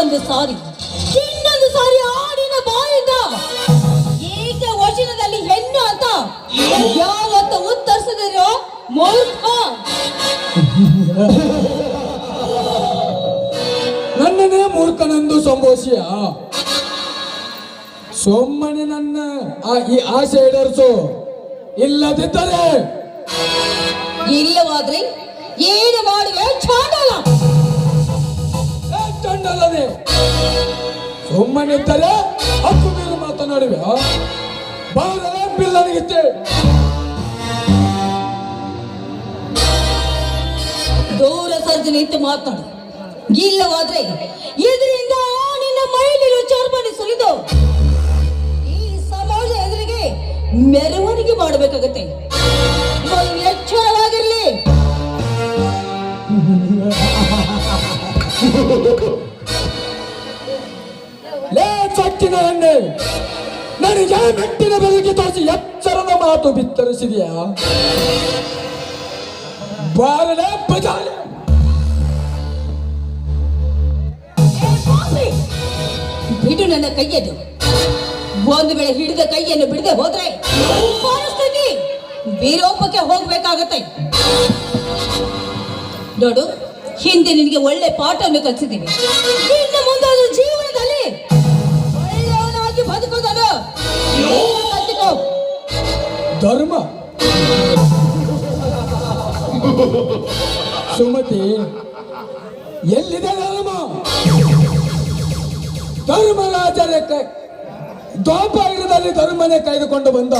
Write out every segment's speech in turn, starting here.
ಇನ್ನೊಂದು ಸಾರಿ ಇನ್ನೊಂದು ಸಾರಿ ಆಡಿನ ಬಾಯಿಂದ ಏಕ ವಚನದಲ್ಲಿ ಹೆಣ್ಣು ಅಂತ ಯಾವತ್ತ ಉತ್ತರಿಸಿದ್ರೋ ಮೂರ್ಖ ನನ್ನನೇ ಮೂರ್ಖನಂದು ಸಂಭೋಷಿಯ ಸೊಮ್ಮನೆ ನನ್ನ ಈ ಆಸೆ ಈಡೇರಿಸು ಇಲ್ಲದಿದ್ದರೆ ಇಲ್ಲವಾದ್ರೆ ಏನು ಚಂಡಲನೆ ಸುಮ್ಮನಿದ್ದರೆ ಹಕ್ಕು ಮೇಲೆ ಮಾತನಾಡುವೆ. ಬಾರಲೇ ಬಿಲ್ಲನಿಗಿತ್ತೆ ದೂರ ಸರ್ಜು ನಿಂತು ಮಾತನಾಡು ಇಲ್ಲವಾದ್ರೆ ಇದರಿಂದ ನಿನ್ನ ಮೈಲಿರೋ ಚರ್ಮಣಿ ಸುಲಿದು ಈ ಸಮಾಜ ಎದುರಿಗೆ ಮೆರವಣಿಗೆ ಮಾಡಬೇಕಾಗತ್ತೆ. ನೀವು ಎಚ್ಚರವಾಗಿರ್ಲಿ. ಎಣ್ಣೆ ನನಗೆ ಮೆಟ್ಟಿನ ಬೆದರಿಕೆ ತೋರಿಸಿ ಎಚ್ಚರದ ಮಾತು ಬಿತ್ತರಿಸಿದೆಯಾ? ಏ ಪಾಪಿ! ಬಿಡು ನನ್ನ ಕೈಯದು. ಒಂದು ವೇಳೆ ಹಿಡಿದ ಕೈಯನ್ನು ಬಿಡದೆ ಹೋದ್ರೆ ಪರಿಸ್ಥಿತಿ ವಿರೋಪಕ್ಕೆ ಹೋಗ್ಬೇಕಾಗತ್ತೆ. ನೋಡು, ಹಿಂದೆ ನಿನಗೆ ಒಳ್ಳೆ ಪಾಠವನ್ನು ಕಲಿಸಿದ್ದೀನಿ ಇನ್ನು ಮುಂದಾದ ಧರ್ಮ. ಸುಮತಿ, ಎಲ್ಲಿದೆ ಧರ್ಮ? ಧರ್ಮರಾಜರ ಕೈ ದ್ವಾಪಾಯುಗದಲ್ಲಿ ಧರ್ಮನೇ ಕಾಯ್ದುಕೊಂಡು ಬಂದ.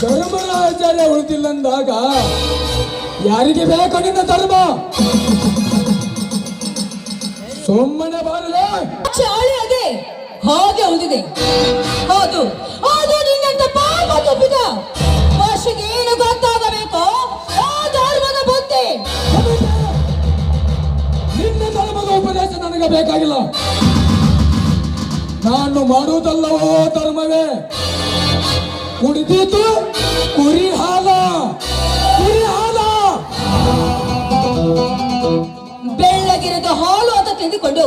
ಧರ್ಮರಾಚಾರ್ಯ ಉಳಿದಿಲ್ಲ ಅಂದಾಗ ಯಾರಿಗೆ ಬೇಕು ನಿನ್ನ ಧರ್ಮ? ಸುಮ್ಮನೆ ಬಾರಲೇ. ಹಾಗೆ ಉಳಿದಿದೆ. ಹೌದು. ಬೇಕಾಗಿಲ್ಲ ನಾನು ಮಾಡುವುದಲ್ಲವೋ ಧರ್ಮವೇ? ಕುಡಿದಿದ್ದು ಕುರಿ ಹಾಲ ಕುರಿ ಹಾಲ ಬೆಳ್ಳಗಿರದ ಹಾಲು ಅಂತ ತಿಳಿದುಕೊಂಡು